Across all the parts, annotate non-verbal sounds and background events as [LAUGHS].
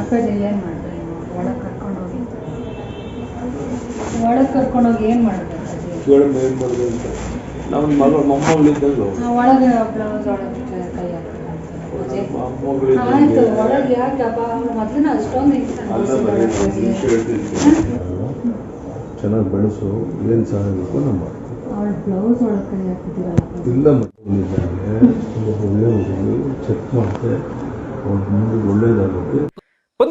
ಅಪ್ಪಾಜಿ ಏನು ಮಾಡಿದ್ರಿ ನೀವು ಒಳಗೆ ಕರ್ಕೊಂಡೋಗಿ. ಒಳಗೆ ಕರ್ಕೊಂಡೋಗಿ ಏನು ಮಾಡಿದ್ರಿ ಅಪ್ಪಾಜಿ ಕೇಳಮ್ಮ ಏನು ಮಾಡಿದೆ ಅಂತ. ನಮ್ಮ ಮೊಮ್ಮಗಳಿದ್ದಂಗೆ ಒಳಗೆ ಬ್ಲೌಸ್ ಒಳಗೆ ಕೈ ಹಾಕಿದ್ರಂತೆ ಪೂಜೆ. ಆಯ್ತು ಮೊಮ್ಮಗಳಿದ್ದಂಗೆ ಒಳಗೆ ಯಾಕೆ ಹಬ್ಬ? ಮೊದಲಿನ ಅಷ್ಟೊಂದು ಇಷ್ಟ ಅಲ್ಲ ಬರೀ ಒಂದು ನಿಮಿಷ ಹೇಳ್ತೀನಿ. ಚೆನ್ನಾಗಿ ಬೆಳೆಸು. ಏನು ಸಹಾಯ ಬೇಕು ನಮ್ಮ ಬ್ಲೌಸ್ ಒಳಗೆ ಕೈ ಹಾಕಿದ್ದೀರಲ್ಲ ಇಲ್ಲ ಮಕ್ಕಳಿದ್ದಾನೆ ತುಂಬ ಒಳ್ಳೆಯ ಹುಡುಗಿ ಚೆಕ್ ಮಾಡಿದೆ ಅವ್ರ ಮುಂದೆ ಒಳ್ಳೇದಾಗುತ್ತೆ.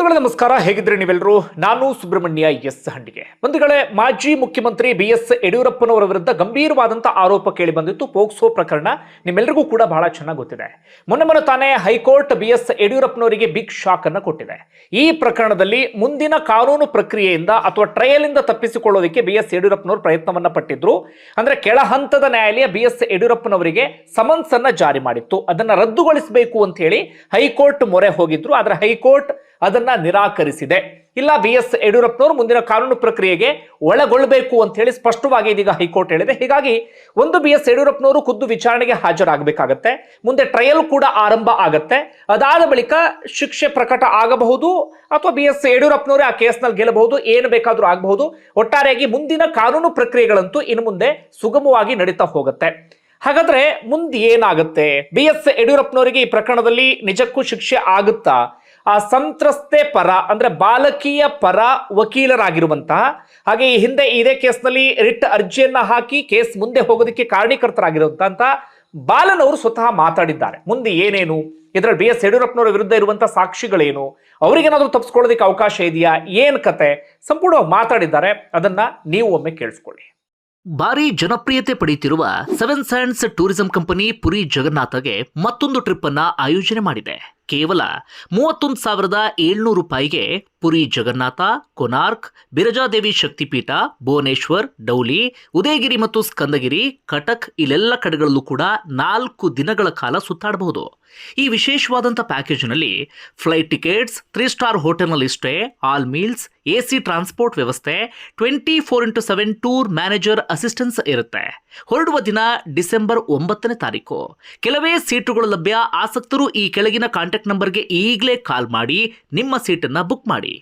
ಬಂಧುಗಳೇ, ನಮಸ್ಕಾರ. ಹೇಗಿದ್ರೆ ನೀವೆಲ್ಲರೂ ನಾನು ಸುಬ್ರಹ್ಮಣ್ಯ ಎಸ್ ಹಂಡಿಗೆ. ಬಂಧುಗಳೇ, ಮಾಜಿ ಮುಖ್ಯಮಂತ್ರಿ ಬಿ ಎಸ್ ಯಡಿಯೂರಪ್ಪನವರ ವಿರುದ್ಧ ಗಂಭೀರವಾದಂತಹ ಆರೋಪ ಕೇಳಿ ಬಂದಿತ್ತು. ಪೋಕ್ಸೋ ಪ್ರಕರಣ ನಿಮ್ಮೆಲ್ಲರಿಗೂ ಕೂಡ ಬಹಳ ಚೆನ್ನಾಗಿ ಗೊತ್ತಿದೆ. ಮೊನ್ನೆ ಮೊನ್ನೆ ತಾನೇ ಹೈಕೋರ್ಟ್ ಬಿ ಎಸ್ ಯಡಿಯೂರಪ್ಪನವರಿಗೆ ಬಿಗ್ ಶಾಕ್ ಅನ್ನು ಕೊಟ್ಟಿದೆ. ಈ ಪ್ರಕರಣದಲ್ಲಿ ಮುಂದಿನ ಕಾನೂನು ಪ್ರಕ್ರಿಯೆಯಿಂದ ಅಥವಾ ಟ್ರಯಲ್ ಇಂದ ತಪ್ಪಿಸಿಕೊಳ್ಳೋದಕ್ಕೆ ಬಿ ಎಸ್ ಯಡಿಯೂರಪ್ಪನವರು ಪ್ರಯತ್ನವನ್ನ ಪಟ್ಟಿದ್ರು. ಅಂದ್ರೆ ಕೆಳ ಹಂತದ ನ್ಯಾಯಾಲಯ ಬಿ ಎಸ್ ಯಡಿಯೂರಪ್ಪನವರಿಗೆ ಸಮನ್ಸ್ ಅನ್ನ ಜಾರಿ ಮಾಡಿತ್ತು. ಅದನ್ನ ರದ್ದುಗೊಳಿಸಬೇಕು ಅಂತ ಹೇಳಿ ಹೈಕೋರ್ಟ್ ಮೊರೆ ಹೋಗಿದ್ರು. ಆದ್ರೆ ಹೈಕೋರ್ಟ್ ಅದನ್ನ ನಿರಾಕರಿಸಿದೆ. ಇಲ್ಲ ಬಿ ಎಸ್ ಯಡಿಯೂರಪ್ಪನವರು ಮುಂದಿನ ಕಾನೂನು ಪ್ರಕ್ರಿಯೆಗೆ ಒಳಗೊಳ್ಳಬೇಕು ಅಂತ ಹೇಳಿ ಸ್ಪಷ್ಟವಾಗಿ ಇದೀಗ ಹೈಕೋರ್ಟ್ ಹೇಳಿದೆ. ಹೀಗಾಗಿ ಒಂದು ಬಿ ಎಸ್ ಯಡಿಯೂರಪ್ಪನವರು ಖುದ್ದು ವಿಚಾರಣೆಗೆ ಹಾಜರಾಗಬೇಕಾಗತ್ತೆ. ಮುಂದೆ ಟ್ರಯಲ್ ಕೂಡ ಆರಂಭ ಆಗತ್ತೆ. ಅದಾದ ಬಳಿಕ ಶಿಕ್ಷೆ ಪ್ರಕಟ ಆಗಬಹುದು ಅಥವಾ ಬಿ ಎಸ್ ಯಡಿಯೂರಪ್ಪನವರೇ ಆ ಕೇಸ್ನಲ್ಲಿ ಗೆಲ್ಲಬಹುದು, ಏನು ಬೇಕಾದರೂ ಆಗಬಹುದು. ಒಟ್ಟಾರೆಯಾಗಿ ಮುಂದಿನ ಕಾನೂನು ಪ್ರಕ್ರಿಯೆಗಳಂತೂ ಇನ್ನು ಮುಂದೆ ಸುಗಮವಾಗಿ ನಡೀತಾ ಹೋಗುತ್ತೆ. ಹಾಗಾದ್ರೆ ಮುಂದೆ ಏನಾಗುತ್ತೆ? ಬಿ ಎಸ್ ಯಡಿಯೂರಪ್ಪನವರಿಗೆ ಈ ಪ್ರಕರಣದಲ್ಲಿ ನಿಜಕ್ಕೂ ಶಿಕ್ಷೆ ಆಗುತ್ತಾ? ಆ ಸಂತ್ರಸ್ತೆ ಪರ, ಅಂದ್ರೆ ಬಾಲಕಿಯ ಪರ ವಕೀಲರಾಗಿರುವಂತಹ ಹಾಗೆ ಈ ಹಿಂದೆ ಇದೇ ಕೇಸ್ನಲ್ಲಿ ರಿಟ್ ಅರ್ಜಿಯನ್ನ ಹಾಕಿ ಕೇಸ್ ಮುಂದೆ ಹೋಗೋದಕ್ಕೆ ಕಾರಣೀಕರ್ತರಾಗಿರುವಂತಹ ಬಾಲನ್ ಅವರು ಸ್ವತಃ ಮಾತಾಡಿದ್ದಾರೆ. ಮುಂದೆ ಏನೇನು? ಇದರಲ್ಲಿ ಬಿ ಎಸ್ ಯಡಿಯೂರಪ್ಪನವರ ವಿರುದ್ಧ ಇರುವಂತಹ ಸಾಕ್ಷಿಗಳೇನು? ಅವರಿಗೇನಾದ್ರೂ ತಪ್ಪಿಸ್ಕೊಳ್ಳೋದಕ್ಕೆ ಅವಕಾಶ ಇದೆಯಾ? ಏನ್ ಕತೆ? ಸಂಪೂರ್ಣವಾಗಿ ಮಾತಾಡಿದ್ದಾರೆ. ಅದನ್ನ ನೀವು ಒಮ್ಮೆ ಕೇಳಿಸ್ಕೊಳ್ಳಿ. ಭಾರಿ ಜನಪ್ರಿಯತೆ ಪಡೆಯುತ್ತಿರುವ Seven Sands tourism company Puri ಜಗನ್ನಾಥಗೆ ಮತ್ತೊಂದು ಟ್ರಿಪ್ ಅನ್ನ ಆಯೋಜನೆ ಮಾಡಿದೆ. ಕೇವಲ ಮೂವತ್ತೊಂದು ಸಾವಿರದ ಏಳ್ನೂರು ರೂಪಾಯಿಗೆ ಪುರಿ ಜಗನ್ನಾಥ, ಕೊನಾರ್ಕ್, ಬಿರಜಾದೇವಿ ಶಕ್ತಿಪೀಠ, ಭುವನೇಶ್ವರ್, ಡೌಲಿ, ಉದಯಗಿರಿ ಮತ್ತು ಸ್ಕಂದಗಿರಿ, ಕಟಕ್ ಇಲ್ಲೆಲ್ಲ ಕಡೆಗಳಲ್ಲೂ ಕೂಡ ನಾಲ್ಕು ದಿನಗಳ ಕಾಲ ಸುತ್ತಾಡಬಹುದು. ಈ ವಿಶೇಷವಾದಂಥ ಪ್ಯಾಕೇಜ್ನಲ್ಲಿ ಫ್ಲೈಟ್ ಟಿಕೆಟ್ಸ್ ತ್ರೀ ಸ್ಟಾರ್ ಹೋಟೆಲ್ನಲ್ಲಿ stay all meals, A C transport ವ್ಯವಸ್ಥೆ, twenty four into seven tour manager assistance ಇರುತ್ತೆ. ಹೊರಡುವ ದಿನ ಡಿಸೆಂಬರ್ ಒಂಬತ್ತನೇ ತಾರೀಕು. ಕೆಲವೇ ಸೀಟುಗಳು ಲಭ್ಯ ಆಸಕ್ತರು ಈ ಕೆಳಗಿನ ಕಾಂಟ್ಯಾಕ್ಟ್ ನಂಬರ್ಗೆ ಈಗಲೇ ಕಾಲ್ ಮಾಡಿ ನಿಮ್ಮ ಸೀಟನ್ನ ಬುಕ್ ಮಾಡಿ.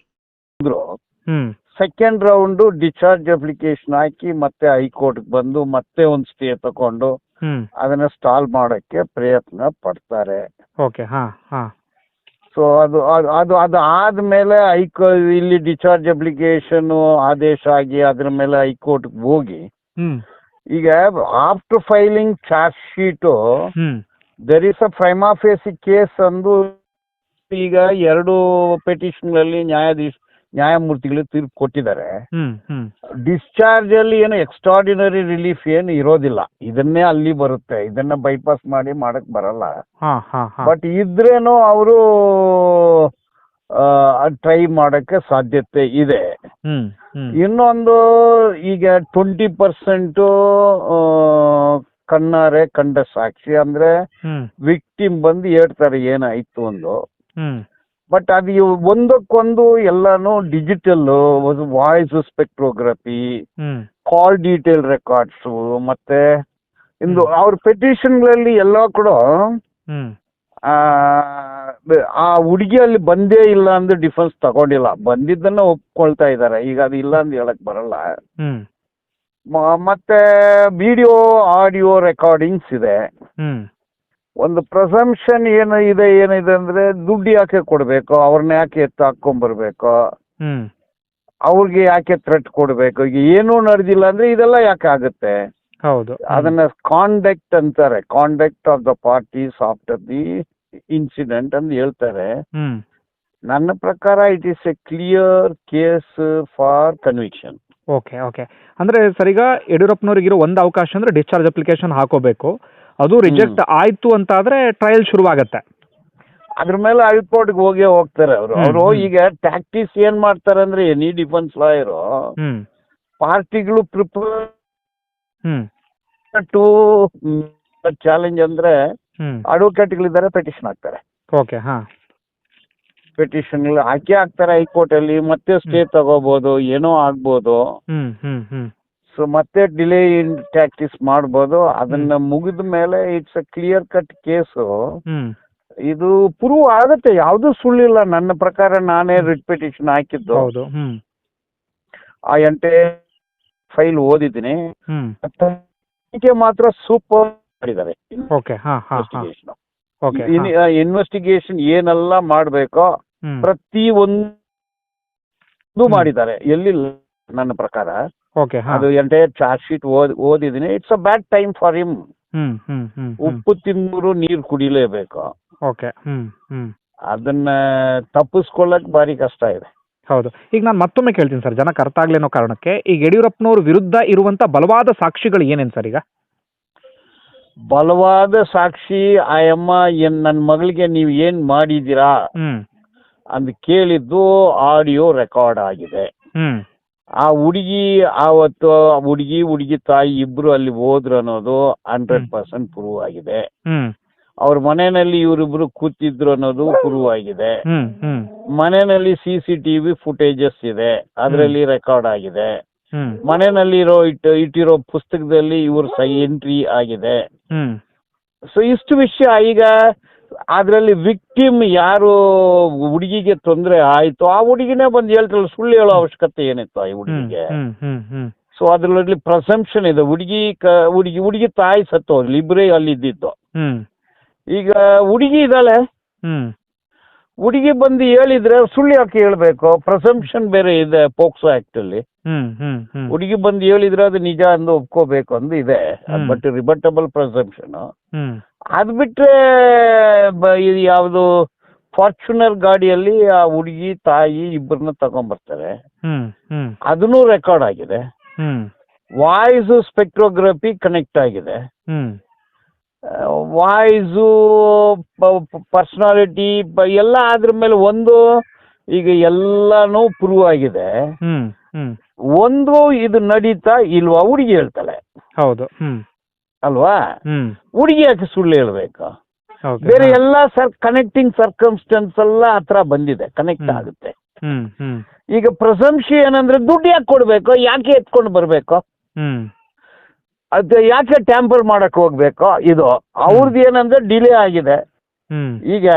Hmm. Second round discharge application ಹಾಕಿ ಮತ್ತೆ ಹೈಕೋರ್ಟ್ ಬಂದು ಮತ್ತೆ ಒಂದು ಸ್ಟೇ ತಕೊಂಡು ಹ್ಮ್. ಅದನ್ನ ಸ್ಟಾಲ್ ಮಾಡಕ್ಕೆ ಪ್ರಯತ್ನ ಪಡ್ತಾರೆ. ಓಕೆ ಹಾ ಹಾ. ಸೊ ಅದು ಅದು ಅದು ಅದು ಆದ್ಮೇಲೆ ಹೈಕೋ ಇಲ್ಲಿ ಡಿಸ್ಚಾರ್ಜ್ ಅಪ್ಲಿಕೇಶನ್ ಆದೇಶ ಆಗಿ ಅದ್ರ ಮೇಲೆ ಹೈಕೋರ್ಟ್ ಹೋಗಿ ಹ್ಮ್. ಈಗ after filing charge sheet hmm. There is a facie case ಅಂದು ಈಗ ಎರಡು ಪೆಟಿಷನ್ಗಳಲ್ಲಿ ನ್ಯಾಯಾಧೀಶ ನ್ಯಾಯಮೂರ್ತಿಗಳು ತೀರ್ಪು ಕೊಟ್ಟಿದ್ದಾರೆ. ಡಿಸ್ಚಾರ್ಜ್ ಅಲ್ಲಿ ಏನು ಎಕ್ಸ್ಟ್ರಾರ್ಡಿನರಿ ರಿಲೀಫ್ ಏನು ಇರೋದಿಲ್ಲ. ಇದನ್ನೇ ಅಲ್ಲಿ ಬರುತ್ತೆ. ಇದನ್ನ ಬೈಪಾಸ್ ಮಾಡಿ ಮಾಡಕ್ ಬರಲ್ಲ. ಬಟ್ ಇದ್ರೇನು ಅವರು ಟ್ರೈ ಮಾಡಕ್ಕೆ ಸಾಧ್ಯತೆ ಇದೆ. ಇನ್ನೊಂದು ಈಗ ಟ್ವೆಂಟಿ ಪರ್ಸೆಂಟು ಕಣ್ಣಾರೆ ಕಂಡ ಸಾಕ್ಷಿ ಅಂದ್ರೆ ಹ್ಮ್. ವಿಕ್ಟಿಮ್ ಬಂದು ಹೇಳ್ತಾರೆ ಏನಾಯ್ತು ಒಂದು ಹ್ಮ್. ಬಟ್ ಅದು ಇವ್- ಒಂದಕ್ಕೊಂದು ಎಲ್ಲಾನು digital voice spectrography hmm. Call detail records ಮತ್ತೆ ಇಂದು ಅವ್ರ ಪೆಟಿಷನ್ಗಳಲ್ಲಿ ಎಲ್ಲ ಕೂಡ ಹ್ಮ್. ಆ, ಹುಡುಗಿಯಲ್ಲಿ ಆ ಹುಡುಗಿ ಅಲ್ಲಿ ಬಂದೇ ಇಲ್ಲ ಅಂದ್ರೆ ಡಿಫೆನ್ಸ್ ತಗೊಂಡಿಲ್ಲ. ಬಂದಿದ್ದನ್ನ ಒಪ್ಕೊಳ್ತಾ ಇದ್ದಾರೆ. ಈಗ ಅದು ಇಲ್ಲ ಅಂತ ಹೇಳಕ್ ಬರಲ್ಲ. ಹ್ಮ್. ಮತ್ತೆ ವಿಡಿಯೋ ಆಡಿಯೋ ರೆಕಾರ್ಡಿಂಗ್ಸ್ ಇದೆ. ಹ್ಮ್. ಒಂದು ಪ್ರಸಂಪ್ಷನ್ ಏನು ಇದೆ ಏನಿದೆ ಅಂದ್ರೆ ದುಡ್ಡು ಯಾಕೆ ಕೊಡ್ಬೇಕು? ಅವ್ರನ್ನ ಯಾಕೆ ಎತ್ತು ಹಾಕೊಂಡ್ಬರ್ಬೇಕು ಹ್ಮ್. ಅವ್ರಿಗೆ ಯಾಕೆ ಥ್ರೆಟ್ ಕೊಡ್ಬೇಕು? ಈಗ ಏನೂ ನಡೆದಿಲ್ಲ ಅಂದ್ರೆ ಇದೆಲ್ಲ ಯಾಕೆ ಆಗುತ್ತೆ? ಹೌದು. ಅದನ್ನ ಕಾಂಡಕ್ಟ್ ಅಂತಾರೆ. Conduct of the parties after the incident ಅಂತ ಹೇಳ್ತಾರೆ. ಹ್ಮ್. ನನ್ನ ಪ್ರಕಾರ it is a clear case for conviction okay okay. ಅಂದ್ರೆ ಸರ್ ಈಗ ಯಡಿಯೂರಪ್ಪನವ್ರಿಗಿರೋ ಒಂದು ಅವಕಾಶ ಅಂದ್ರೆ ಡಿಸ್ಚಾರ್ಜ್ ಅಪ್ಲಿಕೇಶನ್ ಹಾಕೋಬೇಕು. ಅದು ರಿಜೆಕ್ಟ್ ಆಯ್ತು ಅಂತ ಆದ್ರೆ ಟ್ರಯಲ್ ಶುರುವಾಗತ್ತೆ. ಅದ್ರ ಮೇಲೆ ಹೈಕೋರ್ಟ್ಗೆ ಹೋಗಿ ಹೋಗ್ತಾರೆ ಅವರು. ಅವರು ಈಗ ಟ್ಯಾಕ್ಟಿಸ್ ಏನ್ ಮಾಡ್ತಾರೆ ಅಂದ್ರೆ ಎನಿ ಡಿಫೆನ್ಸ್ ಲಾಯರು ಪಾರ್ಟಿಗಳು ಪ್ರಿಪೇರ್ ಹ್ಮ್. ಟು ಚಾಲೆಂಜ್ ಅಂದ್ರೆ ಅಡ್ವೊಕೇಟ್ಗಳಿದ್ದಾರೆ ಪೆಟಿಷನ್ ಹಾಕ್ತಾರೆ. ಓಕೆ ಹಾ ಪೆಟಿಷನ್ ಹಾಕಿ ಹಾಕ್ತಾರೆ ಹೈಕೋರ್ಟ್ ಅಲ್ಲಿ ಮತ್ತೆ ಸ್ಟೇ ತಗೋಬಹುದು ಏನೋ ಆಗ್ಬೋದು. Hmm hmm hmm. ಸೊ ಮತ್ತೆ ಡಿಲೇ ಇನ್ ಟ್ಯಾಕ್ಟಿಸ್ ಮಾಡ್ಬೋದು. ಅದನ್ನ ಮುಗಿದ ಮೇಲೆ it's a clear cut case hmm. ಇದು ಪ್ರೂವ್ ಆಗುತ್ತೆ. ಯಾವುದು ಸುಳ್ಳಿಲ್ಲ. ನನ್ನ ಪ್ರಕಾರ ನಾನೇ ರಿಟ್ ಪಿಟಿಷನ್ ಹಾಕಿದ್ದು. ಹೌದು. ಹ್ಮ್. ಆ ಎಂಟೆ ಫೈಲ್ ಓದಿದ್ದೀನಿ. ಹ್ಮ್. ತನಿಖೆ ಮಾತ್ರ ಸೂಪರ್ ಮಾಡಿದ್ದಾರೆ. ಓಕೆ ಹಾ ಹಾ ಹಾ. ಇನ್ವೆಸ್ಟಿಗೇಷನ್ ಓಕೆ ಇನ್ವೆಸ್ಟಿಗೇಷನ್ ಏನೆಲ್ಲ ಮಾಡಬೇಕೋ ಪ್ರತಿ ಒಂದು ಮಾಡಿದ್ದಾರೆ. ಎಲ್ಲಿ ನನ್ನ ಪ್ರಕಾರ. ಓಕೆ ಅದು ಎಂಟೈರ್ ಚಾರ್ಜ್ ಶೀಟ್ ಓದಿದೀನಿ ಓದಿದ್ದೀನಿ. It's a bad time for him ಉಪ್ಪು ತಿಂದ್ರು ನೀರು ಕುಡಿಲೇಬೇಕು. ಓಕೆ ಅದನ್ನ ತಪ್ಪಿಸ್ಕೊಳ್ಳಕ್ ಬಾರಿ ಕಷ್ಟ ಇದೆ. ಹೌದು. ಈಗ ನಾನು ಮತ್ತೊಮ್ಮೆ ಕೇಳ್ತೀನಿ ಸರ್ ಜನಕ್ಕೆ ಅರ್ಥ ಆಗ್ಲೇನೋ ಕಾರಣಕ್ಕೆ ಈಗ ಯಡಿಯೂರಪ್ಪನವ್ರ ವಿರುದ್ಧ ಇರುವಂತ ಬಲವಾದ ಸಾಕ್ಷಿಗಳು ಏನೇನು ಸರ್ ಈಗ? ಬಲವಾದ ಸಾಕ್ಷಿ ಆ ಅಮ್ಮ ಏನ್ ನನ್ನ ಮಗಳಿಗೆ ನೀವು ಏನ್ ಮಾಡಿದ್ದೀರಾ? ಅಂತ ಕೇಳಿದ್ದು ಆಡಿಯೋ ರೆಕಾರ್ಡ್ ಆಗಿದೆ. ಹ್ಮ್. ಆ ಹುಡುಗಿ ಆವತ್ತು ಹುಡುಗಿ ಹುಡುಗಿ ತಾಯಿ ಇಬ್ರು ಅಲ್ಲಿ ಹೋದ್ರು ಅನ್ನೋದು ಹಂಡ್ರೆಡ್ ಪರ್ಸೆಂಟ್ ಪ್ರೂವ್ ಆಗಿದೆ. ಹ್ಮ್. ಅವ್ರ ಮನೆಯಲ್ಲಿ ಇವರಿಬ್ರು ಕೂತಿದ್ರು ಅನ್ನೋದು ಪ್ರೂವ್ ಆಗಿದೆ. ಹ್ಮ್ ಹ್ಮ್. ಮನೆಯಲ್ಲಿ ಸಿ ಸಿ ಟಿವಿ ಫುಟೇಜಸ್ ಇದೆ. ಅದರಲ್ಲಿ ರೆಕಾರ್ಡ್ ಆಗಿದೆ. ಹ್ಮ್. ಮನೆಯಲ್ಲಿ ಇರೋ ಇಟ್ಟು ಇಟ್ಟಿರೋ ಪುಸ್ತಕದಲ್ಲಿ ಇವ್ರ ಸೈ ಎಂಟ್ರಿ ಆಗಿದೆ. ಹ್ಮ್. ಸೊ ಇಷ್ಟು ವಿಷಯ ಈಗ ಅದರಲ್ಲಿ ವಿಕ್ಟಿಮ್ ಯಾರು ಹುಡುಗಿಗೆ ತೊಂದರೆ ಆಯ್ತು ಆ ಹುಡುಗಿನೇ ಬಂದು ಹೇಳ್ತಾಳೆ ಸುಳ್ಳು ಹೇಳೋ ಅವಶ್ಯಕತೆ ಏನಿತ್ತು ಈ ಹುಡುಗಿಗೆ. ಸೊ ಅದರಲ್ಲಿ ಪ್ರಸಂಪ್ಷನ್ ಇದೆ. ಹುಡುಗಿ ಕ ಹುಡುಗಿ ಹುಡುಗಿ ತಾಯಿ ಸತ್ತು ಇಬ್ಬರೇ ಅಲ್ಲಿ ಇದ್ದಿದ್ದು ಈಗ ಹುಡುಗಿ ಇದ್ದಾಳೆ. ಹುಡುಗಿ ಬಂದು ಹೇಳಿದ್ರೆ ಸುಳ್ಳು ಯಾಕೆ ಹೇಳ್ಬೇಕು? ಪ್ರಸಂಪ್ಷನ್ ಬೇರೆ ಇದೆ ಪೋಕ್ಸೋ ಆಕ್ಟ್ ಅಲ್ಲಿ. ಹ್ಮ್ ಹ್ಮ್ ಹ್ಮ್. ಹುಡುಗಿ ಬಂದು ಹೇಳಿದ್ರೆ ಅದು ನಿಜ ಅಂದು ಒಪ್ಕೋಬೇಕು ಅಂದು ಇದೆ. ಹ್ಮ್. ಬಟ್ ರಿಬಟಬಲ್ ಪ್ರಸಂಪ್ಷನ್ ಅದ್ ಅದು ಬಿಟ್ರೆ ಬ- ಇದು ಯಾವುದು ಫಾರ್ಚುನರ್ ಗಾಡಿಯಲ್ಲಿ ಆ ಹುಡುಗಿ ತಾಯಿ ಇಬ್ಬರನ್ನ ತಗೊಂಡ್ಬರ್ತಾರೆ ಹ್ಮ್ ಹ್ಮ್. ಅದನ್ನು ರೆಕಾರ್ಡ್ ಆಗಿದೆ. ಹ್ಮ್. ವಾಯ್ಸ್ ಸ್ಪೆಕ್ಟ್ರೋಗ್ರಫಿ ಕನೆಕ್ಟ್ ಆಗಿದೆ. ಹ್ಮ್. ವಾಯ್ಸು ಪರ್ಸನಾಲಿಟಿ ಎಲ್ಲ ಅದ್ರ ಮೇಲೆ ಒಂದು ಈಗ ಎಲ್ಲಾನು ಪ್ರೂವ್ ಆಗಿದೆ. ಒಂದು ಇದು ನಡೀತಾ ಇಲ್ವಾ ಹುಡುಗಿ ಹೇಳ್ತಾಳೆ. ಹೌದು ಅಲ್ವಾ? ಹುಡುಗಿ ಯಾಕೆ ಸುಳ್ಳು ಹೇಳ್ಬೇಕು? ಬೇರೆ ಎಲ್ಲ ಸರ್ ಕನೆಕ್ಟಿಂಗ್ ಸರ್ಕಮ್ಸ್ಟೆನ್ಸ್ ಎಲ್ಲ ಹತ್ರ ಬಂದಿದೆ ಕನೆಕ್ಟ್. ಆಗುತ್ತೆ. ಈಗ ಪ್ರಶಂಸಿ ಏನಂದ್ರೆ ದುಡ್ಡು ಯಾಕೆ ಕೊಡ್ಬೇಕು? ಯಾಕೆ ಎತ್ಕೊಂಡು ಬರ್ಬೇಕು? ಅದು ಯಾಕೆ ಟ್ಯಾಂಪರ್ ಮಾಡಕ್ ಹೋಗ್ಬೇಕು? ಇದು ಅವ್ರದ್ದು ಏನಂದ್ರೆ ಡಿಲೇ ಆಗಿದೆ. ಈಗ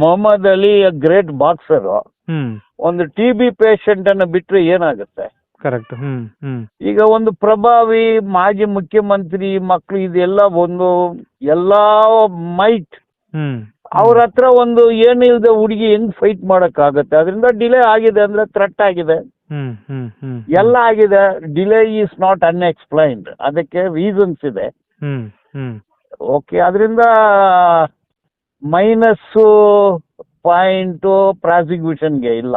ಮೊಹಮ್ಮದ್ ಅಲಿ ಗ್ರೇಟ್ ಬಾಕ್ಸರ್ ಒಂದು ಟಿ ಬಿ ಪೇಷಂಟ್ ಅನ್ನು ಬಿಟ್ರೆ ಏನಾಗುತ್ತೆ? ಕರೆಕ್ಟ್ ಈಗ ಒಂದು ಪ್ರಭಾವಿ ಮಾಜಿ ಮುಖ್ಯಮಂತ್ರಿ ಮಕ್ಕಳು ಇದೆಲ್ಲ ಒಂದು ಎಲ್ಲಾ ಮೈಟ್ ಅವ್ರ ಹತ್ರ ಒಂದು ಏನಿಲ್ಲದೆ ಹುಡುಗಿ ಹೆಂಗ್ ಫೈಟ್ ಮಾಡಕ್ಕಾಗತ್ತೆ? ಅದರಿಂದ ಡಿಲೇ ಆಗಿದೆ ಅಂದ್ರೆ ಥ್ರೆಟ್ ಆಗಿದೆ. ಎಲ್ಲ ಆಗಿದೆ. ಡಿಲೇ ಈಸ್ ನಾಟ್ ಅನ್ಎಕ್ಸ್ಪ್ಲೈನ್ಡ್ ಅದಕ್ಕೆ ರೀಸನ್ಸ್ ಇದೆ. ಓಕೆ ಅದರಿಂದ ಮೈನಸ್ಸು ಪಾಯಿಂಟ್ ಪ್ರಾಸಿಕ್ಯೂಷನ್ಗೆ ಇಲ್ಲ.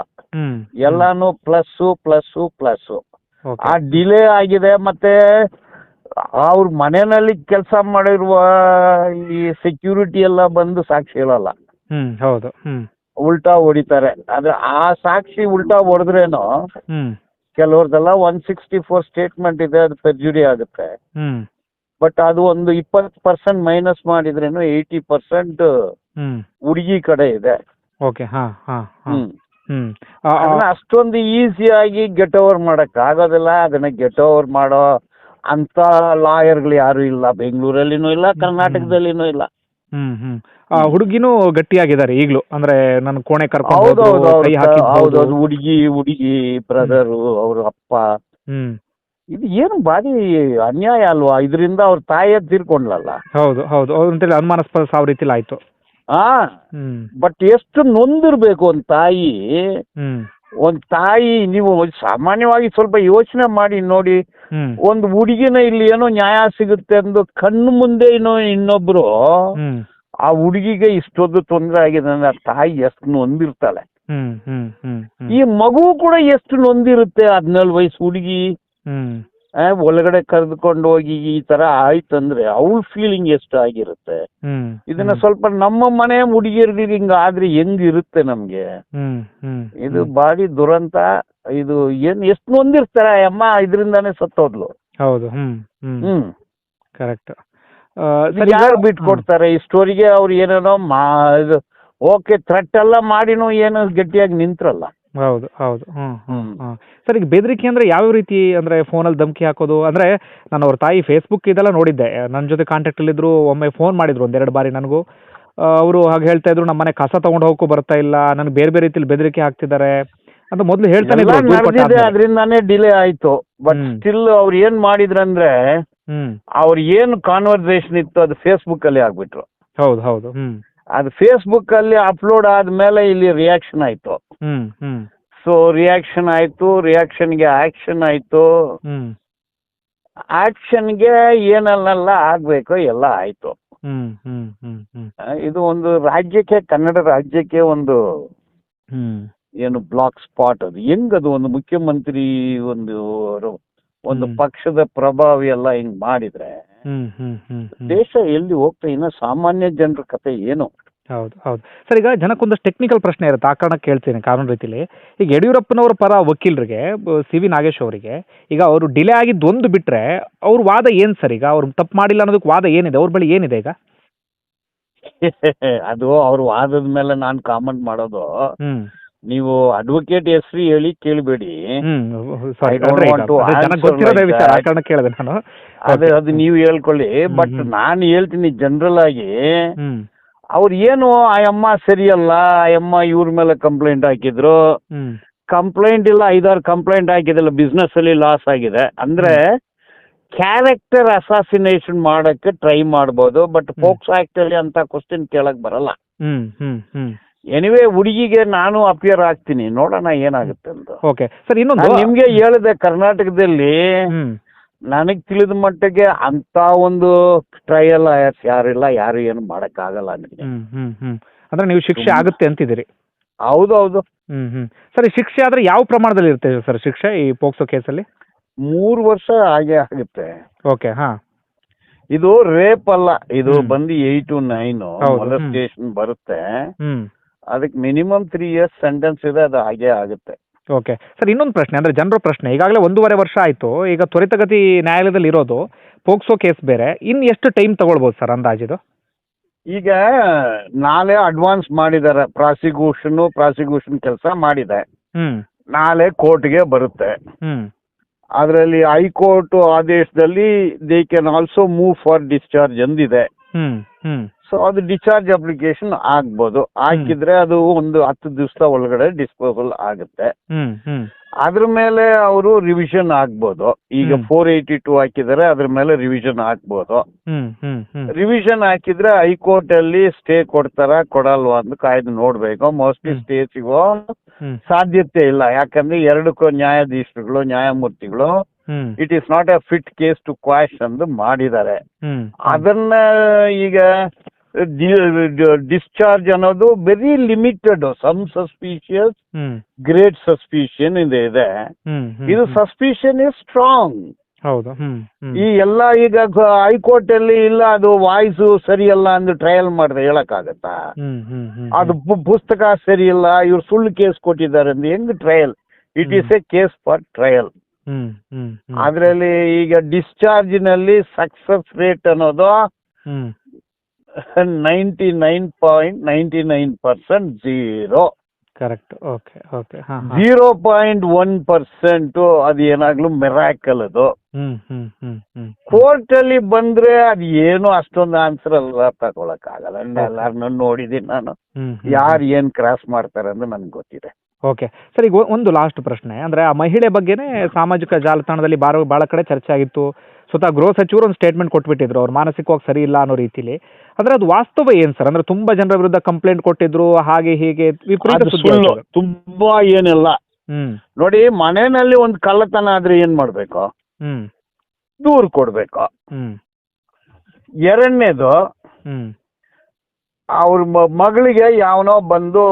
ಎಲ್ಲಾನು ಪ್ಲಸ್ಸು ಪ್ಲಸ್ಸು ಪ್ಲಸ್ಸು ಆ ಡಿಲೇ ಆಗಿದೆ ಮತ್ತೆ ಅವ್ರ ಮನೆಯಲ್ಲಿ ಕೆಲಸ ಮಾಡಿರುವ ಈ ಸೆಕ್ಯೂರಿಟಿ ಎಲ್ಲ ಬಂದು ಸಾಕ್ಷಿ ಹೇಳಲ್ಲ. ಹ್ಮ್ ಹೌದು ಹ್ಮ್. ಉಲ್ಟಾ ಹೊಡಿತಾರೆ. ಆದ್ರೆ ಆ ಸಾಕ್ಷಿ ಉಲ್ಟಾ ಹೊಡೆದ್ರೇನು ಹ್ಮ್. ಕೆಲವ್ರದೆಲ್ಲ ಒನ್ ಸಿಕ್ಸ್ಟಿ ಫೋರ್ ಸ್ಟೇಟ್ಮೆಂಟ್ ಇದೆ ಅದು ಪರ್ಜುರಿ ಆಗುತ್ತೆ. ಹ್ಮ್. ಬಟ್ ಅದು ಒಂದು ಇಪ್ಪತ್ತು ಪರ್ಸೆಂಟ್ ಮೈನಸ್ ಮಾಡಿದ್ರೇನು ಏಯ್ಟಿ ಪರ್ಸೆಂಟ್ ಹ್ಮ್. ಹುಡುಗಿ ಕಡೆ ಇದೆ. ಓಕೆ ಹಾ ಹಾ ಹಾ. ಹ್ಮ್. ಹ್ಮ್. ಆ, ಆ, ಅದನ್ನ ಅಷ್ಟೊಂದು ಈಸಿಯಾಗಿ ಗೆಟ್ ಓವರ್ ಮಾಡಕ್ ಆಗೋದಿಲ್ಲ ಅದನ್ನ ಗೆಟ್ ಓವರ್ ಮಾಡೋ ಅಂತ ಲಾಯರ್ಗಳು ಯಾರು ಇಲ್ಲ ಬೆಂಗಳೂರಲ್ಲಿನೂ ಇಲ್ಲ ಕರ್ನಾಟಕದಲ್ಲಿನೂ ಇಲ್ಲ. ಹ್ಮ್ ಹ್ಮ್. ಆ ಹುಡುಗಿನೂ ಗಟ್ಟಿಯಾಗಿದ್ದಾರೆ ಈಗ್ಲೂ ಅಂದ್ರೆ ನನ್ನ ಕೋಣೆ ಕರ್ಕೊಂಡು ಹೌದು. ಹುಡುಗಿ ಹುಡುಗಿ ಬ್ರದರು ಅವ್ರ ಅಪ್ಪ. ಹ್ಮ್. ಇದು ಏನು ಬಾರಿ ಅನ್ಯಾಯ ಅಲ್ವಾ? ಇದರಿಂದ ಅವ್ರ ತಾಯಿಯ ತೀರ್ಕೊಂಡ್ಲಲ್ಲ? ಹೌದು ಹೌದು. ಅವ್ರ ಅಂತೇಳಿ ಅನುಮಾನಸ್ಪದ ಸಾವ್ ರೀತಿಲಿ ಆಯ್ತು. ಹಾ ಹ್ಮ್. ಬಟ್ ಎಷ್ಟು ನೊಂದಿರ್ಬೇಕು ಒಂದ್ ತಾಯಿ? ಹ್ಮ್. ಒಂದ್ ತಾಯಿ ನೀವು ಸಾಮಾನ್ಯವಾಗಿ ಸ್ವಲ್ಪ ಯೋಚನೆ ಮಾಡಿ ನೋಡಿ ಒಂದು ಹುಡುಗಿನ ಇಲ್ಲಿ ಏನೋ ನ್ಯಾಯ ಸಿಗುತ್ತೆ ಅಂದು ಕಣ್ಣು ಮುಂದೆ ಏನೋ ಇನ್ನೊಬ್ರು ಆ ಹುಡುಗಿಗೆ ಇಷ್ಟೊಂದು ತೊಂದರೆ ಆಗಿದೆ ಅಂದ್ರೆ ಆ ತಾಯಿ ಎಷ್ಟು ನೊಂದಿರ್ತಾಳೆ. ಈ ಮಗು ಕೂಡ ಎಷ್ಟು ನೊಂದಿರುತ್ತೆ ಹದಿನೇಳು ವಯಸ್ಸು ಹುಡುಗಿ? ಒಳಗಡೆ ಕರೆದುಕೊಂಡು ಹೋಗಿ ಈ ತರ ಆಯ್ತಂದ್ರೆ ಅವಳ ಫೀಲಿಂಗ್ ಎಷ್ಟು ಆಗಿರುತ್ತೆ? ಇದನ್ನ ಸ್ವಲ್ಪ ನಮ್ಮ ಮನೆ ಹುಡುಗಿಯರ್ಗೆ ಹಿಂಗ ಆದ್ರೆ ಹೆಂಗಿರುತ್ತೆ ನಮ್ಗೆ? ಇದು ಬಾರಿ ದುರಂತ. ಇದು ಏನ್ ಎಷ್ಟು ನೊಂದಿರ್ತಾರೆ ಆ ಅಮ್ಮ ಇದರಿಂದಾನೇ ಸತ್ತೋದ್ಲು ಹೌದು ಹ್ಮ್ ಹ್ಮ್. ಹ್ಮ್. ಕರೆಕ್ಟ್ ಯಾರು ಬಿಟ್ಕೊಡ್ತಾರೆ ಈ ಸ್ಟೋರಿಗೆ ಅವ್ರು ಏನೇನೋ ಮಾ ಇದು ಓಕೆ ಥ್ರೆಟ್ ಎಲ್ಲ ಮಾಡಿನೂ ಏನು ಗಟ್ಟಿಯಾಗಿ ನಿಂತ್ರಲ್ಲ. ಹೌದು ಹೌದು ಹ್ಮ್ ಹ್ಮ್ ಹ್ಮ್. ಹ್ಮ್. ಸರ್ ಈಗ ಬೆದರಿಕೆ ಅಂದ್ರೆ ಯಾವ ರೀತಿ ಅಂದ್ರೆ ಫೋನಲ್ಲಿ ಧಮಕಿ ಹಾಕೋದು? ಅಂದ್ರೆ ನಾನು ಅವ್ರ ತಾಯಿ ಫೇಸ್ಬುಕ್ ಇದೆಲ್ಲ ನೋಡಿದ್ದೆ. ನನ್ನ ಜೊತೆ ಕಾಂಟ್ಯಾಕ್ಟ್ ಅಲ್ಲಿದ್ರು ಒಮ್ಮೆ ಫೋನ್ ಮಾಡಿದ್ರು ಒಂದೆರಡು ಬಾರಿ ನನಗೂ. ಅವರು ಹಾಗೆ ಹೇಳ್ತಾ ಇದ್ರು ನಮ್ಮ ಮನೆ ಕಸ ತಗೊಂಡು ಹೋಗಕ್ಕೂ ಬರ್ತಾ ಇಲ್ಲ. ನನಗೆ ಬೇರೆ ಬೇರೆ ರೀತಿಯಲ್ಲಿ ಬೆದರಿಕೆ ಹಾಕ್ತಿದ್ದಾರೆ. ಅಂತ ಮೊದಲು ಹೇಳ್ತಾನೆ ಎಲ್ಲ ಇದ್ರು, ದೂರು ನಡೆದಿದೆ ಆದ್ಮೇಲೆ. ಅದರಿಂದಾನೇ ಡಿಲೇ ಆಯ್ತು. But hmm. ಸ್ಟಿಲ್ ಅವ್ರು ಏನ್ ಮಾಡಿದ್ರಂದ್ರೆ ಹ್ಮ್. ಅವ್ರ ಏನು ಕಾನ್ವರ್ಸೇಷನ್ ಇತ್ತು ಅದು ಫೇಸ್ಬುಕ್ ಅಲ್ಲಿ ಆಗ್ಬಿಟ್ರು. ಹೌದು ಹೌದು. ಹ್ಮ್. ಅದು ಫೇಸ್ಬುಕ್ ಅಲ್ಲಿ ಅಪ್ಲೋಡ್ ಆದ್ಮೇಲೆ ಇಲ್ಲಿ ರಿಯಾಕ್ಷನ್ ಆಯ್ತು. ಹ್ಮ್ ಹ್ಮ್. ಸೊ ರಿಯಾಕ್ಷನ್ ಆಯ್ತು ರಿಯಾಕ್ಷನ್ಗೆ ಆಕ್ಷನ್ ಆಯ್ತು. ಹ್ಮ್. ಆಕ್ಷನ್ಗೆ ಏನಲ್ಲ ಆಗ್ಬೇಕು ಎಲ್ಲ ಆಯ್ತು. ಹ್ಮ್ ಹ್ಮ್ ಹ್ಮ್ ಹ್ಮ್. ಆ, ಇದು ಒಂದು ರಾಜ್ಯಕ್ಕೆ ಕನ್ನಡ ರಾಜ್ಯಕ್ಕೆ ಒಂದು ಹ್ಮ್. ಏನು ಬ್ಲಾಕ್ ಸ್ಪಾಟ್ ಅದು. ಹೆಂಗದು ಒಂದು ಮುಖ್ಯಮಂತ್ರಿ ಒಂದು ಒಂದು ಪಕ್ಷದ ಪ್ರಭಾವಿ ಎಲ್ಲ ಹಿಂಗ್ ಮಾಡಿದ್ರೆ ದೇಶ ಎಲ್ಲಿ ಹೋಗ್ತಾ ಇನ್ನ ಸಾಮಾನ್ಯ ಜನರ ಕತೆ ಏನು? ಹೌದು ಹೌದು. ಸರ್ ಈಗ ಜನಕ್ಕೊಂದಷ್ಟು ಟೆಕ್ನಿಕಲ್ ಪ್ರಶ್ನೆ ಇರುತ್ತೆ. ಆ ಕಾರಣ ಕೇಳ್ತೀನಿ ಕಾನೂನು ರೀತಿಲಿ. ಈಗ ಯಡಿಯೂರಪ್ಪನವರ ಪರ ವಕೀಲರಿಗೆ ಸಿ ವಿ ನಾಗೇಶ್ ಅವರಿಗೆ ಈಗ ಅವರು ಡಿಲೇ ಆಗಿದ್ದು ಒಂದು ಬಿಟ್ರೆ ಅವ್ರ ವಾದ ಏನು ಸರ್ ಈಗ? ಅವ್ರು ತಪ್ಪು ಮಾಡಿಲ್ಲ ಅನ್ನೋದಕ್ಕೆ ವಾದ ಏನಿದೆ? ಅವ್ರ ಬಳಿ ಏನಿದೆ ಈಗ? [LAUGHS] ಅದು ಅವ್ರ ವಾದದ ಮೇಲೆ ನಾನು ಕಾಮೆಂಟ್ ಮಾಡೋದು. ನೀವು ಅಡ್ವೊಕೇಟ್ ಹೆಸರು ಹೇಳಿ ಕೇಳಬೇಡಿ. ಕಾರಣ ಕೇಳಿದೆ ನಾನು. ಅದು ಅದು ನೀವು ಹೇಳ್ಕೊಳ್ಳಿ. ಬಟ್. ನಾನು ಹೇಳ್ತೀನಿ ಜನರಲ್ ಆಗಿ ಅವ್ರು ಏನು ಆ ಅಮ್ಮ ಸರಿಯಲ್ಲ ಆ ಅಮ್ಮ ಇವ್ರ ಮೇಲೆ ಕಂಪ್ಲೇಂಟ್ ಹಾಕಿದ್ರು. ಕಂಪ್ಲೇಂಟ್ ಇಲ್ಲ ಐದಾರು ಕಂಪ್ಲೇಂಟ್ ಹಾಕಿದಿಲ್ಲ ಬಿಸ್ನೆಸ್ ಅಲ್ಲಿ ಲಾಸ್ ಆಗಿದೆ. ಅಂದ್ರೆ ಕ್ಯಾರೆಕ್ಟರ್ ಅಸಾಸಿನೇಷನ್ ಮಾಡಕ್ಕೆ ಟ್ರೈ ಮಾಡ್ಬೋದು ಬಟ್ ಫೋಕ್ಸ್ ಆಕ್ಟ್ ಅಲ್ಲಿ ಅಂತ ಕ್ವಶನ್ ಕೇಳಕ್ ಬರಲ್ಲ. ಹ್ಮ್ ಹ್ಮ್ ಹ್ಮ್. ಎನಿವೇ ಹುಡುಗಿಗೆ ನಾನು ಅಪಿಯರ್ ಆಗ್ತೀನಿ. ನೋಡೋಣ ಏನಾಗುತ್ತೆ ಅಂತ. ಓಕೆ ಸರ್ ಇನ್ನೊಂದು ನಾನ್ ನಿಮ್ಗೆ ಹೇಳಿದೆ ಕರ್ನಾಟಕದಲ್ಲಿ ಹ್ಮ್. ನನಗ್ ತಿಳಿದ ಮಟ್ಟಿಗೆ ಅಂತ ಒಂದು ಟ್ರಯಲ್ ಯಾರಿಲ್ಲ ಯಾರು ಏನು ಮಾಡಕ್ಕಾಗಲ್ಲ ನನಗೆ. ಹ್ಮ್ ಹ್ಮ್ ಹ್ಮ್. ಅಂದ್ರೆ ನೀವು ಶಿಕ್ಷೆ ಆಗುತ್ತೆ ಅಂತಿದ್ದೀರಿ. ಹೌದು ಹೌದು. ಹ್ಮ್ ಹ್ಮ್. ಸರ್ ಈ ಶಿಕ್ಷೆ ಆದ್ರೆ ಯಾವ ಪ್ರಮಾಣದಲ್ಲಿ ಇರುತ್ತೆ ಸರ್ ಶಿಕ್ಷೆ ಈ ಪೋಕ್ಸೋ ಕೇಸಲ್ಲಿ? ಮೂರು ವರ್ಷ ಹಾಗೆ ಆಗುತ್ತೆ. ಓಕೆ ಹಾ. ಇದು ರೇಪ್ ಅಲ್ಲ. ಇದು ಹ್ಮ್. ಬಂದು ಏಟ್ ಟು ನೈನ್ ಹೌದು, ಮೊಲಸ್ಟೇಷನ್ ಬರುತ್ತೆ. ಹ್ಮ್. ಅದಕ್ಕೆ ಮಿನಿಮಮ್ ತ್ರೀ ಇಯರ್ಸ್ ಸೆಂಟೆನ್ಸ್ ಇದೆ ಅದು ಹಾಗೆ ಆಗುತ್ತೆ. ಓಕೆ ಸರ್ ಇನ್ನೊಂದು ಪ್ರಶ್ನೆ ಅಂದ್ರೆ ಜನರ ಪ್ರಶ್ನೆ ಈಗಾಗಲೇ ಒಂದೂವರೆ ವರ್ಷ ಆಯ್ತು ಈಗ ತ್ವರಿತಗತಿ ನ್ಯಾಯಾಲಯದಲ್ಲಿ ಇರೋದು ಪೋಕ್ಸೋ ಕೇಸ್ ಬೇರೆ ಇನ್ನು ಎಷ್ಟು ಟೈಮ್ ತಗೊಳ್ಬೋದು ಸರ್ ಅಂದಾಜಿದು? ಈಗ ನಾಳೆ ಅಡ್ವಾನ್ಸ್ ಮಾಡಿದ್ದಾರೆ ಪ್ರಾಸಿಕ್ಯೂಷನ್ ಪ್ರಾಸಿಕ್ಯೂಷನ್ ಕೆಲಸ ಮಾಡಿದೆ. ನಾಳೆ ಕೋರ್ಟ್ಗೆ ಬರುತ್ತೆ. ಅದರಲ್ಲಿ ಹೈಕೋರ್ಟ್ ಆದೇಶದಲ್ಲಿ they can also move for discharge ಎಂದಿದೆ. Hmm hmm. ಸೊ ಅದು ಡಿಸ್ಚಾರ್ಜ್ ಅಪ್ಲಿಕೇಶನ್ ಆಗ್ಬೋದು. ಹಾಕಿದ್ರೆ ಅದು ಒಂದು ಹತ್ತು ದಿವಸ ಒಳಗಡೆ ಡಿಸ್ಪೋಸಲ್ ಆಗುತ್ತೆ. ಹ್ಮ್ ಹ್ಮ್. ಅದ್ರ ಮೇಲೆ ಅವರು ರಿವಿಷನ್ ಆಗ್ಬೋದು. ಈಗ. ಫೋರ್ ಏಯ್ಟಿ ಟು ಹಾಕಿದರೆ ಅದ್ರ ಮೇಲೆ ರಿವಿಷನ್ ಹಾಕ್ಬೋದು ಹ್ಮ್ ಹ್ಮ್ ಹ್ಮ್. ರಿವಿಷನ್ ಹಾಕಿದ್ರೆ ಹೈಕೋರ್ಟ್ ಅಲ್ಲಿ ಸ್ಟೇ ಕೊಡ್ತಾರ ಕೊಡಲ್ವಾ ಅಂತ ಕಾಯ್ದು ನೋಡ್ಬೇಕು. ಮೋಸ್ಟ್ಲಿ. ಸ್ಟೇ ಸಿಗೋ ಹ್ಮ್. ಸಾಧ್ಯತೆ ಇಲ್ಲ. ಯಾಕಂದ್ರೆ ಎರಡಕ್ಕೂ ನ್ಯಾಯಾಧೀಶರುಗಳು ನ್ಯಾಯಮೂರ್ತಿಗಳು it is not a fit case to quash ಅಂದು ಮಾಡಿದ್ದಾರೆ. ಅದನ್ನ ಈಗ ಡಿಸ್ಚಾರ್ಜ್ ಅನ್ನೋದು very limited some suspicious great suspicion ಇದೆ ಇದೆ. ಇದು. ಸಸ್ಪಿಷನ್ ಇಸ್ ಸ್ಟ್ರಾಂಗ್ ಹೌದು ಈ ಎಲ್ಲ ಈಗ ಹೈಕೋರ್ಟ್ ಅಲ್ಲಿ ಇಲ್ಲ ಅದು ವಾಯ್ಸ್ ಸರಿಯಲ್ಲ ಅಂದು ಟ್ರಯಲ್ ಮಾಡಿದ್ರೆ ಹೇಳಕ್ಕಾಗತ್ತಾ? ಅದು ಪುಸ್ತಕ ಸರಿಯಿಲ್ಲ ಇವ್ರು ಸುಳ್ಳು ಕೇಸ್ ಕೊಟ್ಟಿದ್ದಾರೆ ಅಂದ್ರೆ ಹೆಂಗ್ trial it is a case for trial ಅದ್ರಲ್ಲಿ ಈಗ ಡಿಸ್ಚಾರ್ಜ್ನಲ್ಲಿ ಸಕ್ಸಸ್ ರೇಟ್ ಅನ್ನೋದು ninety nine point ninety nine percent zero correct okay okay zero point one percent ಅದು ಏನಾಗ್ಲೂ ಮೆರಾಕಲ್ ಅದು. ಹ್ಮ್ ಹ್ಮ್ ಹ್ಮ್ ಹ್ಮ್. ಕೋರ್ಟ್ ಅಲ್ಲಿ ಬಂದ್ರೆ ಅದು ಏನು ಅಷ್ಟೊಂದು ಆನ್ಸರ್ ಅಲ್ಲ ತಗೊಳಕ್ ಆಗಲ್ಲ ಎಲ್ಲಾರನ್ನ ನೋಡಿದೀನಿ ನಾನು. ಯಾರು ಏನ್ ಕ್ರಾಸ್ ಮಾಡ್ತಾರೆ ಅಂತ ನನ್ಗೆ ಗೊತ್ತಿದೆ. ಓಕೆ ಸರ್ ಈಗ ಒಂದು ಲಾಸ್ಟ್ ಪ್ರಶ್ನೆ. ಅಂದ್ರೆ ಆ ಮಹಿಳೆ ಬಗ್ಗೆನೇ ಸಾಮಾಜಿಕ ಜಾಲತಾಣದಲ್ಲಿ ಬಾರ ಭಾಳ ಕಡೆ ಚರ್ಚೆ ಆಗಿತ್ತು. ಸ್ವತಃ ಗೃಹ ಸಚಿವರು ಒಂದು ಸ್ಟೇಟ್ಮೆಂಟ್ ಕೊಟ್ಬಿಟ್ಟಿದ್ರು. ಅವ್ರು ಮಾನಸಿಕವಾಗಿ ಸರಿ ಇಲ್ಲ ಅನ್ನೋ ರೀತಿಲಿ. ಅಂದ್ರೆ ಅದು ವಾಸ್ತವ ಏನು ಸರ್? ಅಂದ್ರೆ ತುಂಬಾ ಜನರ ವಿರುದ್ಧ ಕಂಪ್ಲೇಂಟ್ ಕೊಟ್ಟಿದ್ರು ಹಾಗೆ ಹೀಗೆ ವಿಪರೀತ ಅದು ಸುದ್ದಿ ಸುಳ್ಳು. ಆಯ್ತು ತುಂಬಾ ಏನಿಲ್ಲ. ಹ್ಮ್. ನೋಡಿ ಮನೆಯಲ್ಲಿ ಒಂದು ಕಳ್ಳತನ ಆದ್ರೆ ಏನ್ ಮಾಡ್ಬೇಕು? ಹ್ಮ್. ದೂರು ಕೊಡ್ಬೇಕು. ಹ್ಮ್. ಎರಡನೇದು ಹ್ಮ್. ಅವ್ರ ಮಗಳಿಗೆ ಯಾವನೋ ಬಂದು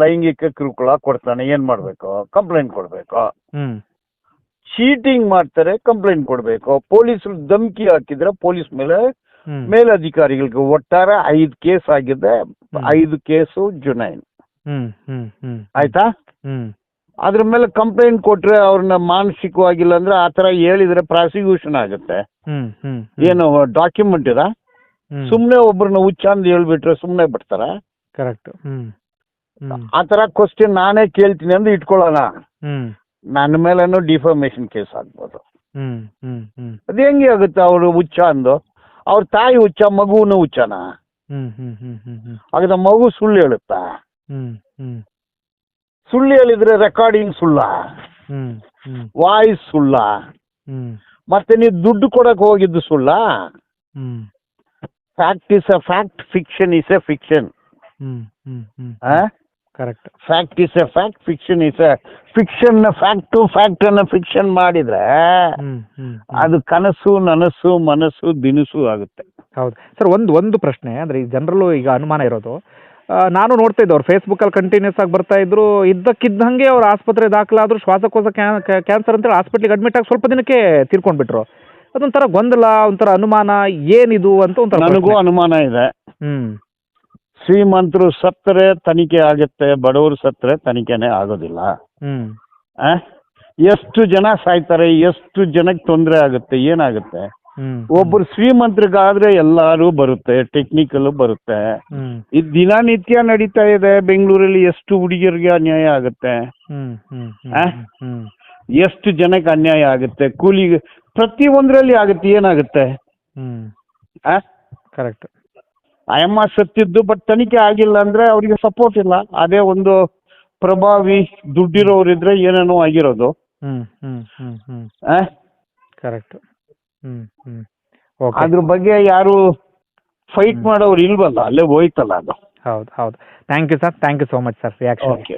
ಲೈಂಗಿಕ ಕಿರುಕುಳ ಕೊಡ್ತಾನೆ ಏನ್ ಮಾಡ್ಬೇಕು? ಕಂಪ್ಲೇಂಟ್ ಕೊಡ್ಬೇಕು. ಚೀಟಿಂಗ್ ಮಾಡ್ತಾರೆ ಕಂಪ್ಲೇಂಟ್ ಕೊಡ್ಬೇಕು. ಪೊಲೀಸ್ ಧಮಕಿ ಹಾಕಿದ್ರೆ ಪೊಲೀಸ್ ಮೇಲೆ ಮೇಲಧಿಕಾರಿಗಳಿಗೆ ಒಟ್ಟಾರೆ ಐದು ಕೇಸ್ ಆಗಿದೆ ಐದು ಕೇಸು ಜುನೈನ್. ಆಯ್ತಾ? ಅದ್ರ ಮೇಲೆ ಕಂಪ್ಲೇಂಟ್ ಕೊಟ್ರೆ ಅವ್ರನ್ನ ಮಾನಸಿಕವಾಗಿಲ್ಲ ಅಂದ್ರೆ ಆ ತರ ಹೇಳಿದ್ರೆ ಪ್ರಾಸಿಕ್ಯೂಷನ್ ಆಗುತ್ತೆ. ಏನು ಡಾಕ್ಯುಮೆಂಟ್ ಇದ? ಸುಮ್ನೆ ಒಬ್ರನ್ನ ಹುಚ್ಚ ಅಂದ್ ಹೇಳ್ಬಿಟ್ರೆ ಸುಮ್ನೆ ಬಿಡ್ತಾರ? ಕರೆಕ್ಟ್ ಆತರ ಕ್ವಶನ್ ನಾನೇ ಕೇಳ್ತೀನಿ ಅಂದ್ರೆ ಇಟ್ಕೊಳ್ಳೋಣ. ನನ್ನ ಮೇಲೇನು ಡಿಫಾರ್ಮೇಶನ್ ಕೇಸ್ ಆಗ್ಬೋದು. ಅದ್ ಹೆಂಗೆ ಆಗುತ್ತೆ ಅವ್ರು ಹುಚ್ಚ ಅಂದು ಅವ್ರ ತಾಯಿ ಹುಚ್ಚ ಮಗುನು ಹುಚ್ಚನ? ಹಾಗಾದ್ರೆ ಮಗು ಸುಳ್ಳು ಹೇಳುತ್ತಾ? ಸುಳ್ಳು ಹೇಳಿದ್ರೆ ರೆಕಾರ್ಡಿಂಗ್ ಸುಳ್ಳ? ವಾಯ್ಸ್ ಸುಳ್ಳ? ಮತ್ತೆ ನೀವು ದುಡ್ಡು ಕೊಡಕ್ ಹೋಗಿದ್ದು ಸುಳ್ಳ? Fact is a fact fiction is a fiction correct fact is a fact fiction is a fiction fact fact ಅನ್ನ ಫಿಕ್ಷನ್ ಮಾಡಿದ್ರೆ ಅದು ಕನಸು ನನಸು ಮನಸ್ಸು ದಿನಸು ಆಗುತ್ತೆ. ಹೌದು. ಸರ್ ಒಂದು ಒಂದು ಪ್ರಶ್ನೆ ಅಂದ್ರೆ ಈ ಜನರಲ್ಲೂ ಈಗ ಅನುಮಾನ ಇರೋದು. ನಾನು ನೋಡ್ತಾ ಇದ್ದೆ ಅವ್ರು ಫೇಸ್ಬುಕ್ಕಲ್ಲಿ ಕಂಟಿನ್ಯೂಸ್ ಆಗಿ ಬರ್ತಾ ಇದ್ರು. ಇದ್ದಕ್ಕಿದ್ದಂಗೆ ಅವ್ರು ಆಸ್ಪತ್ರೆ ದಾಖಲಾದ್ರು ಶ್ವಾಸಕೋಶ ಕ್ಯಾನ್ಸರ್ ಅಂತೇಳಿ ಹಾಸ್ಪಿಟ್ಲಿಗೆ ಅಡ್ಮಿಟ್ ಆಗಿ ಸ್ವಲ್ಪ ದಿನಕ್ಕೆ ತೀರ್ಕೊಂಡ್ಬಿಟ್ರು. ಅದೊಂಥರ ಗೊಂದಲ ಒಂಥರ ಅನುಮಾನ ಏನಿದು ಅಂತ ಒಂಥರ ನನಗೂ ಪ್ರಶ್ನೆ. ಅನುಮಾನ ಇದೆ. ಹ್ಮ್. ಶ್ರೀಮಂತರು ಸತ್ತರೆ ತನಿಖೆ ಆಗುತ್ತೆ ಬಡವರು ಸತ್ತರೆ ತನಿಖೆನೆ ಆಗೋದಿಲ್ಲ. ಹ್ಮ್. ಆ? ಎಷ್ಟು ಜನ ಸಾಯ್ತಾರೆ ಎಷ್ಟು ಜನಕ್ಕೆ ತೊಂದರೆ ಆಗುತ್ತೆ ಏನಾಗುತ್ತೆ? ಹ್ಮ್. ಒಬ್ಬರು ಶ್ರೀಮಂತರಿಗಾದ್ರೆ ಎಲ್ಲಾರು ಬರುತ್ತೆ ಟೆಕ್ನಿಕಲ್ ಬರುತ್ತೆ. ಈ ಇದು ದಿನನಿತ್ಯ ನಡೀತಾ ಇದೆ ಬೆಂಗಳೂರಲ್ಲಿ ಎಷ್ಟು ಹುಡುಗಿಯರಿಗೆ ಅನ್ಯಾಯ ಆಗುತ್ತೆ? ಹ್ಮ್ ಹ್ಮ್ ಹ್ಮ್ ಆ? ಹ್ಮ್ ಎಷ್ಟು ಜನಕ್ಕೆ ಅನ್ಯಾಯ ಆಗುತ್ತೆ? ಕೂಲಿಗೆ ಪ್ರತಿ ಒಂದರಲ್ಲಿ ಆಗುತ್ತೆ ಏನಾಗುತ್ತೆ? ಹ್ಮ್. ಆ? ಕರೆಕ್ಟ್ ಅಯ್ಯಮ್ಮ ಸತ್ತಿದ್ದು ಬಟ್ ತನಿಖೆ ಆಗಿಲ್ಲ ಅಂದ್ರೆ ಅವರಿಗೆ ಸಪೋರ್ಟ್ ಇಲ್ಲ. ಅದೇ ಒಂದು ಪ್ರಭಾವಿ ದುಡ್ಡಿರೋರಿದ್ರೆ ಏನೇನೋ ಆಗಿರೋದು. ಹ್ಮ್ ಹ್ಮ್ ಹ್ಮ್ ಹ್ಮ್. ಆ? ಕರೆಕ್ಟ್ ಹ್ಮ್ ಹ್ಮ್. ಓಕೆ ಅದ್ರ ಬಗ್ಗೆ ಯಾರು ಫೈಟ್ ಮಾಡೋರು ಇಲ್ವಲ್ಲ ಅಲ್ಲೇ ಹೋಯ್ತಲ್ಲ ಅದು. ಹೌದು ಹೌದು. Thank you sir thank you so much sir reaction okay